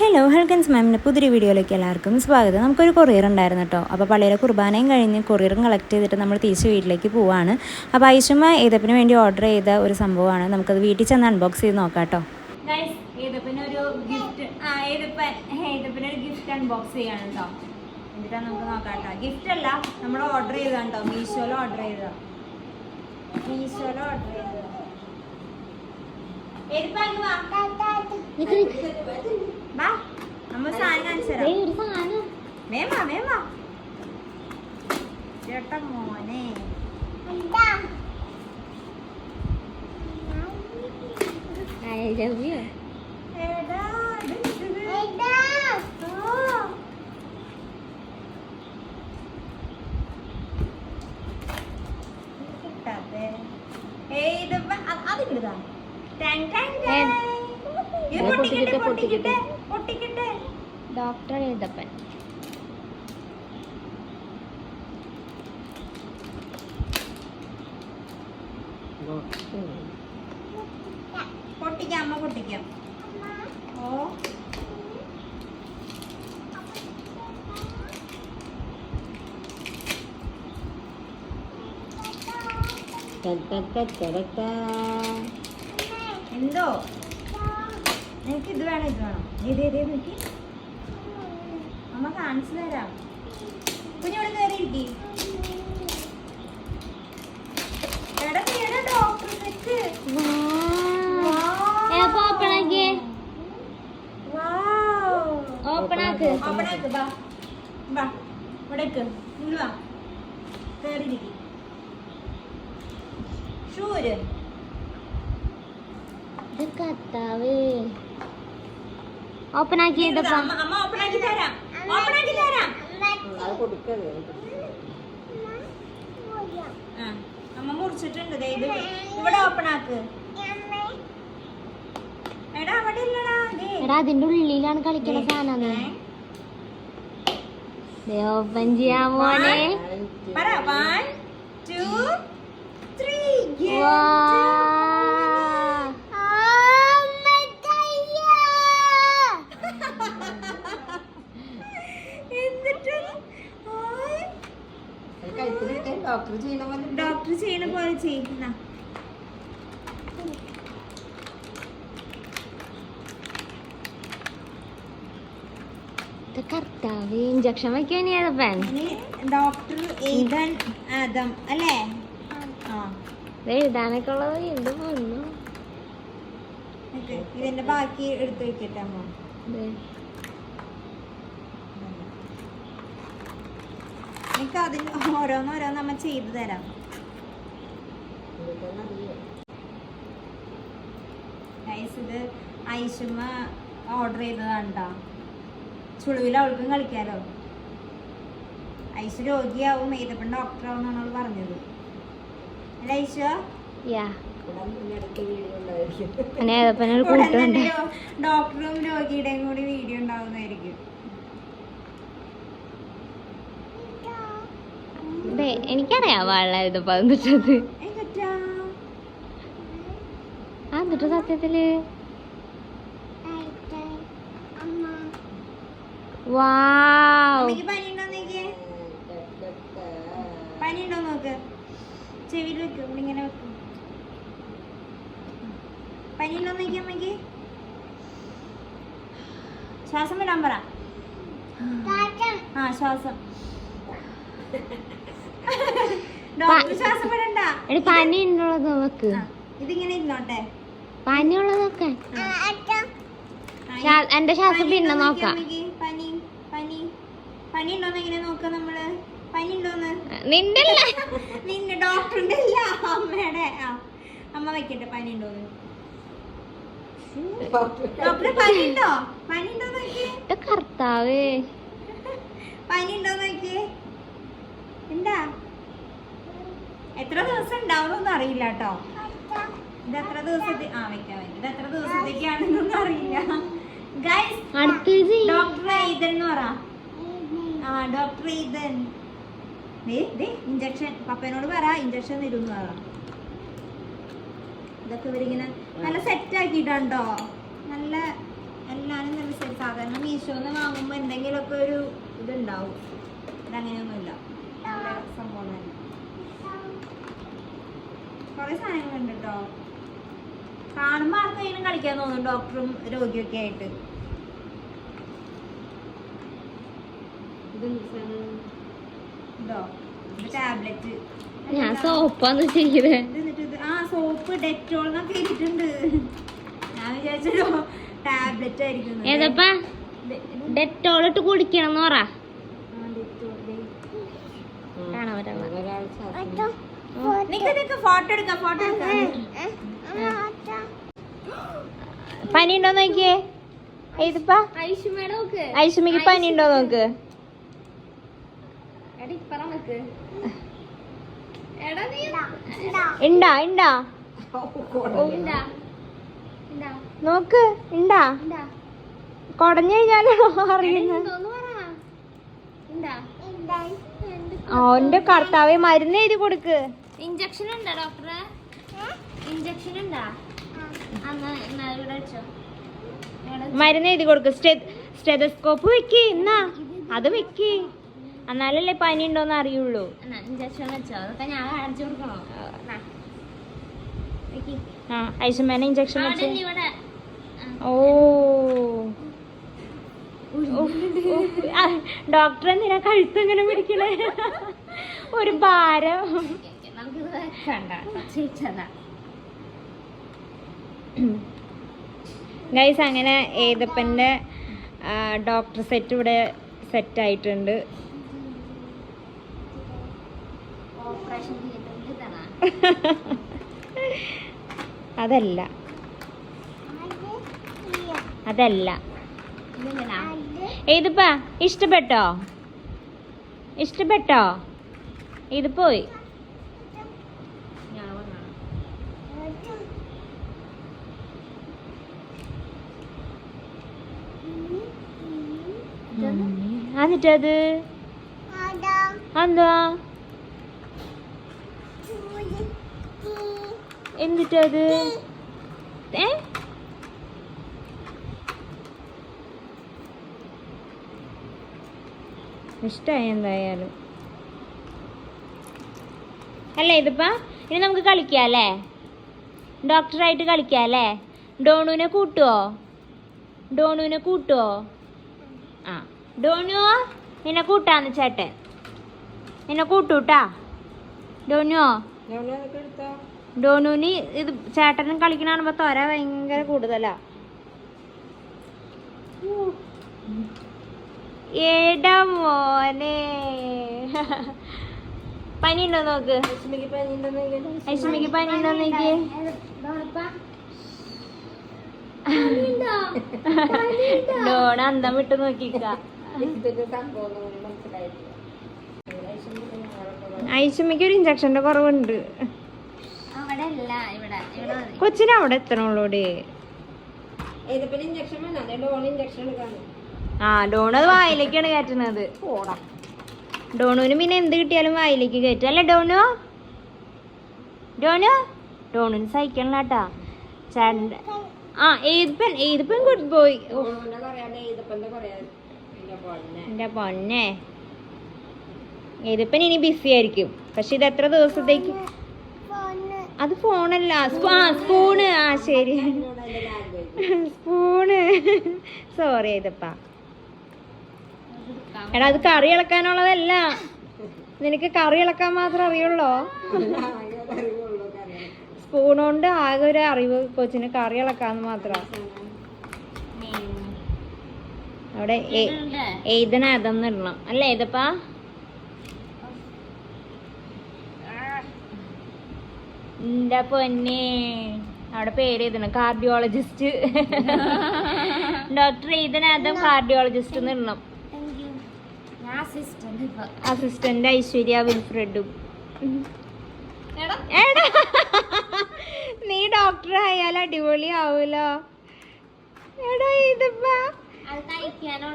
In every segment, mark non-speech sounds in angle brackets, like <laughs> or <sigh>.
Hello ഹെൽക്കൻസ് മാമിന്റെ പുതിയൊരു വീഡിയോയിലേക്ക് എല്ലാവർക്കും സ്വാഗതം. നമുക്കൊരു കൊറിയർ ഉണ്ടായിരുന്നു കേട്ടോ അപ്പോൾ പള്ളിയിലെ കുർബാനയും കഴിഞ്ഞ് കൊറിയറും കളക്ട് ചെയ്തിട്ട് നമ്മൾ തിരിച്ച് വീട്ടിലേക്ക് പോവാണ്. അപ്പോൾ ഐഷുമ ഏതപ്പിന് വേണ്ടി ഓർഡർ ചെയ്ത ഒരു സംഭവമാണ്. നമുക്കത് വീട്ടിൽ ചെന്ന് അൺബോക്സ് ചെയ്ത് നോക്കാം കേട്ടോ ഏതപ്പിനൊരു ഗിഫ്റ്റ് ആ ഏതപ്പിനൊരു ഗിഫ്റ്റ് അൺബോക്സ് ചെയ്യാണ് കേട്ടോ എന്നിട്ടാ നമുക്ക് നോക്കാം കേട്ടോ ഗിഫ്റ്റ് അല്ല നമ്മൾ ഓർഡർ ചെയ്തോ കേട്ടോ മീഷോയിൽ ഓർഡർ ചെയ്തതാണ് മീഷോയിൽ ഓർഡർ ചെയ്തത്. ഏതപ്പാ അങ്ങ് വാ നമ്മ സാധനം. കാണിച്ചു തരാം വേമാ വേമാ ചേട്ടാ മോനെ. ഐ ലവ് യു എടാ, എടാ ഓ കിട്ടാത്തെ. ഏയ് ഇത് വ- അ- അത് ഇങ്ങടുതാ. Tongue tongue tongue. ഇത് പൊട്ടിക്കട്ടെ പൊട്ടിക്കട്ടെ, പൊട്ടിക്കട്ടെ ഡോക്ടർ എഴുതപ്പൻ. പൊട്ടിക്കാം അമ്മ പൊട്ടിക്കാം. ഓ. എന്തോ? എനിക്ക് ഇത് വേണം ഇത് വേണം? ഏത് ഏത് ഏത് അമ്മ കാണിച്ചു തരാം. കുഞ്ഞോട് കയറിയിരിക്കി എടാ എടാ ഡോക്ടർ നിക്ക് ഏപ്പോ ഓപ്പൺ ആക്കി ഓപ്പൺ ആക്ക്. അവിടെ നിക്ക്, വാ. വാ ഇവിടേക്ക്. ഇങ്ങ് വാ. കയറിയിരിക്കി ഷൂര്. കത്താവേ കത്താവ് ഓപ്പൺ ആക്കി അമ്മ ഓപ്പൺ ആക്കി തരാം. ഓപ്പൺ ആക്കി തരാം അമ്മ മുറിച്ചിട്ടുണ്ട് ദേ ഇത് ഇവിടെ. ഓപ്പൺ ആക്ക് എടാ അവിടെ ഇല്ലടാ. ദേ. എടാ അതിന്റെ ഉള്ളിലാണ് കളിക്കുന്ന സാധനം? ഓപ്പൺ ചെയ്യാൻ മോനെ. പറ വൺ ടു ത്രീ വാ. എന്നിട്ട് ഡോക്ടർ ചെയ്യണ പോലെ ചെയ്യുന്ന ഇത് കർത്താവ് ഇഞ്ചക്ഷൻ വയ്ക്കാൻ ഏതപ്പൻ ഡോക്ടർ എയ്തൻ ആദം അല്ലേ? ആ. എഴുതാനൊക്കെ ഉള്ളത് എന്ത് വന്നു. ഇതിന്റെ ബാക്കി എടുത്തു വെക്കട്ടെ അമ്മ? എനിക്ക് അതിന് ഓരോന്നോരോന്ന് അമ്മ ചെയ്തു തരാം. ഇത് ഐഷുമ്മ ഓർഡർ ചെയ്തതാണ്ടാ ചുളുവിൽ അവൾക്കും കളിക്കാലോ? ഐഷു രോഗിയാവും ഏതപ്പൻ ഡോക്ടറാവും എന്നാണ് അവൾ പറഞ്ഞത്. അല്ല കൂട്ടുണ്ട് ഡോക്ടറും രോഗിയുടെയും കൂടി വീഡിയോ ഉണ്ടാവുന്നതായിരിക്കും. എനിക്കറിയാം വാഴ എഴുതപ്പ എന്നിട്ടത് എന്നിട്ടാ ആ എന്നിട്ട് സത്യത്തിൽ? നോക്കിയേ നോക്ക് ചെവിയിൽ വെക്ക് ഇങ്ങനെ വെക്ക്. അമ്മയ്ക്ക് ശ്വാസം വിടാൻ പറ. ആ ശ്വാസം. ഡോക്ടർ ശ്വാസം വിടണ്ട. പനി ഉള്ളത് നോക്ക് ഇതിങ്ങനെ ഇരുന്നോട്ടെ. പനി ഉള്ളതൊക്കെ ആ. ആ, ശ്വാ- എന്റെ ശ്വാസം പനി പിന്നെ നോക്കാം. പനി പനി ഉണ്ടോന്ന് എങ്ങനെ നോക്ക നമ്മൾ. പനി ഉണ്ടോന്ന് നിന്റെ അല്ല. നിന്റെ ഡോക്ടറിന്റെ അല്ല അമ്മയുടെ. അമ്മ വെക്കട്ടെ പനി ഉണ്ടോന്ന് ഡോക്ടറെ പനി ഉണ്ടോ പനി ഉണ്ടോ നോക്കിയേ ഇത് കർത്താവ്. പനി ഉണ്ടോ നോക്കിയേ എന്താ? എത്ര ദിവസം അറിയില്ല കേട്ടോ. ഇത് എത്ര ദിവസത്തെ ആ വെക്കാം. ഇത് എത്ര ദിവസത്തേക്കാണെന്നൊന്നും അറിയില്ല. ഗൈസ് ഡോക്ടറെ ഇതെന്ന് പറ. ആ ഡോക്ടർ ഈതൻ ദേ ദേ ഇഞ്ചക്ഷൻ പപ്പനോട് പറ ഇഞ്ചക്ഷൻ എന്ന് പറ. ഇതൊക്കെ ഇവരിങ്ങനെ നല്ല സെറ്റ് ആക്കിയിട്ടുണ്ടോ? നല്ല എല്ലാരും നല്ല സെറ്റ് സാധാരണ മീഷോന്ന് വാങ്ങുമ്പോൾ എന്തെങ്കിലുമൊക്കെ ഒരു ഇതുണ്ടാവും. ഇതങ്ങനെയൊന്നുമില്ല. നല്ല സംഭവം തന്നെ കുറേ സാധനങ്ങളുണ്ട് കേട്ടോ കാണുമ്പോൾ ആർക്കെങ്കിലും കളിക്കാൻ തോന്നും. ഡോക്ടറും രോഗിയൊക്കെ ആയിട്ട്. ടാബ്ലറ്റ് ഞാൻ സോപ്പാന്ന് ഇത്? ആ സോപ്പ് ഡെറ്റോൾ എന്നൊക്കെ ഇട്ടിട്ടുണ്ട് ഞാൻ വിചാരിച്ചോ ടാബ്ലറ്റ് ആയിരിക്കും. ഏതപ്പാ? ഇത് ഡെറ്റോൾ ഇട്ട് കുടിക്കണം എന്ന് പറ പനി ഉണ്ടോ നോക്കിയേ? ഏതിപ്പാ? ഐഷമിക്ക് പനി ഉണ്ടോ നോക്ക് എടാ ഇപ്പറ നോക്ക് എടാ നീ ഇണ്ടാ ഇണ്ടാ. ഇണ്ടാ. ഇണ്ടാ. നോക്ക് ഇണ്ടാ. ഇണ്ടാ. കൊടഞ്ഞു കഴിഞ്ഞാലോ <laughs> അറിയുന്നത് ഓന്റെ കർത്താവെ മരുന്ന് എഴുതി കൊടുക്ക്. ഇഞ്ചക്ഷൻ ഉണ്ടോ ഡോക്ടറെ? ഇഞ്ചക്ഷൻ ഉണ്ടാ? മരുന്ന് എഴുതി കൊടുക്ക്. സ്റ്റെതസ്കോപ്പ് വെക്കി ഇന്നാ. അത് വെക്ക്. എന്നാലല്ലേ പനി ഉണ്ടോന്ന് അറിയുള്ളൂ. ഇഞ്ചക്ഷൻ വെച്ചോ? അതൊക്കെ ഞാൻ കാണിച്ചു കൊടുക്കണോ. ആ. ഇഞ്ചക്ഷൻ വെച്ച്. ഓ. ഡോക്ടർ എന്തിനാ കഴുത്ത് എങ്ങനെ പിടിക്കണേ? ഒരു ഭാരം. ഗൈസ് അങ്ങനെ ഏതപ്പന്റെ ഡോക്ടർ സെറ്റ് ഇവിടെ സെറ്റ് ആയിട്ടുണ്ട് അതല്ല. അതല്ല. ഇതിപ്പാ ഇഷ്ടപ്പെട്ടോ? ഇഷ്ടപ്പെട്ടോ? ഇത് പോയി. എന്നിട്ടത്? എന്താ എന്നിട്ടത് ഏ? ഇഷ്ടമായി എന്തായാലും. അല്ലേ ഇതിപ്പോ? ഇനി നമുക്ക് കളിക്കാം അല്ലേ? ഡോക്ടറായിട്ട് കളിക്കാം അല്ലേ? ഡോണുവിനെ കൂട്ടുവോ? ഡോണുവിനെ കൂട്ടുവോ? ആ. ഡോണുവോ നിന്നെ കൂട്ടാന്ന് ചേട്ടൻ. നിന്നെ കൂട്ടൂട്ടാ. ഡോനുവോ ഡോനുവിന് ഇത് ചേട്ടനും കളിക്കണ തൊര ഭയങ്കര കൂടുതലാ. ഏടാ മോനെ. പനി ഉണ്ടോ നോക്ക്? ഐശ്മിക്ക് പനി ഉണ്ടോ നോക്കി? ഡോണ അന്തം വിട്ട് നോക്കിക്ക. ഐശ്മിക്ക് ഒരു ഇഞ്ചക്ഷന്റെ കുറവുണ്ട് അവിടെ അല്ല ഇവിടെ ഇവിടെ മതി. കൊച്ചിന് അവിടെ എത്തണുള്ളൂടെ ആ ഡോൺ അത് വായിലേക്കാണ് കയറ്റുന്നത്. ഡോണുവിന് പിന്നെ എന്ത് കിട്ടിയാലും വായിലേക്ക് കയറ്റും. അല്ലേ ഡോണു? ഡോണു? ഡോണുവിന് സഹിക്കണം കേട്ടാ ചേട്ട ആ ഏതിപ്പൻ ഏതിപ്പൻ ഗുഡ് ബോയ് എന്റെ പൊന്നെ. ഏതിപ്പൻ ഇനി ബിസി ആയിരിക്കും. പക്ഷെ ഇത് എത്ര ദിവസത്തേക്ക് അത് ഫോണല്ല. ആ സ്പൂണ്. ആ ശരി. സ്പൂണ്. സോറി ഇതപ്പാ എടാ അത് കറി ഇളക്കാനുള്ളതല്ല. നിനക്ക് കറി ഇളക്കാൻ മാത്രം അറിയുള്ളോ? സ്പൂൺ കൊണ്ട് ആകെ ഒരു അറിവ് കൊച്ചിന് കറി ഇളക്കാന്ന് മാത്രം. അവിടെ എ- എന്നിടണം അല്ലേ ഏതപ്പാ എന്റെ പൊന്നെ. അവിടെ പേര് <laughs> എഴുതണം. കാർഡിയോളജിസ്റ്റ് ഡോക്ടർ ഇതിനകത്തും കാർഡിയോളജിസ്റ്റ് എന്ന് ഇടണം. അസിസ്റ്റന്റ് ഐശ്വര്യ വിൽഫ്രെഡും. നീ ഡോക്ടർ ആയാൽ അടിപൊളി ആവൂലോ എടാ ഇതിപ്പാ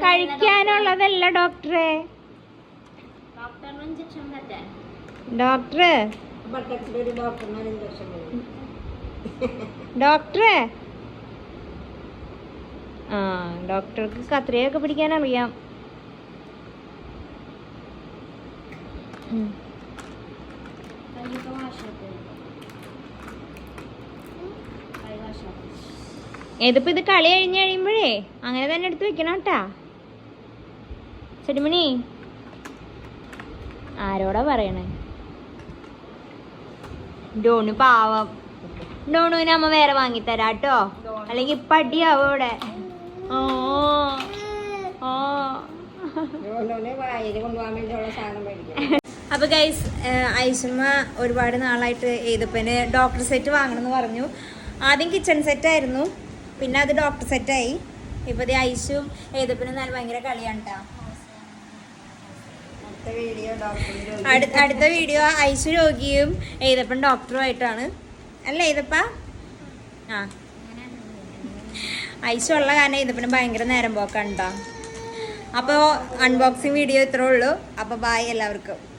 കഴിക്കാനുള്ളതല്ല ഡോക്ടറെ ഡോക്ടർ ഡോക്ടറെ? ആ ഡോക്ടർക്ക് കത്രിയൊക്കെ പിടിക്കാൻ അറിയാം. ഇതിപ്പോ ഇത് കളി കഴിഞ്ഞ് കഴിയുമ്പോഴേ അങ്ങനെ തന്നെ എടുത്ത് വെക്കണം കേട്ടാ. ചെടിമണി ആരോടാ പറയണേ? ഡോണു പാവം. ഡോണുവിന് അമ്മ വേറെ വാങ്ങിത്തരാ കേട്ടോ. അല്ലെങ്കിൽ പടിയാവും ഇവിടെ ഓ ഓ അപ്പൊ ഗൈസ് ഐഷമ്മ ഒരുപാട് നാളായിട്ട് ഏതപ്പന് ഡോക്ടർ സെറ്റ് വാങ്ങണം എന്ന് പറഞ്ഞു. ആദ്യം കിച്ചൺ സെറ്റ് ആയിരുന്നു. പിന്നെ അത് ഡോക്ടർ സെറ്റായി ഇപ്പൊ ഐശും ഐസും ഏതപ്പനും നല്ല ഭയങ്കര കളിയാണ് ട്ടാ. അടുത്ത വീഡിയോ ഐശു രോഗിയും ഏതപ്പൻ ഡോക്ടറും ആയിട്ടാണ്. അല്ല ഏതപ്പ? ആ. ഐശു ഉള്ള കാരണം ഏതപ്പന് ഭയങ്കര നേരം പോക്കാണ് അപ്പോൾ അൺബോക്സിങ് വീഡിയോ ഇത്രേ ഉള്ളൂ. അപ്പോൾ ബായ് എല്ലാവർക്കും.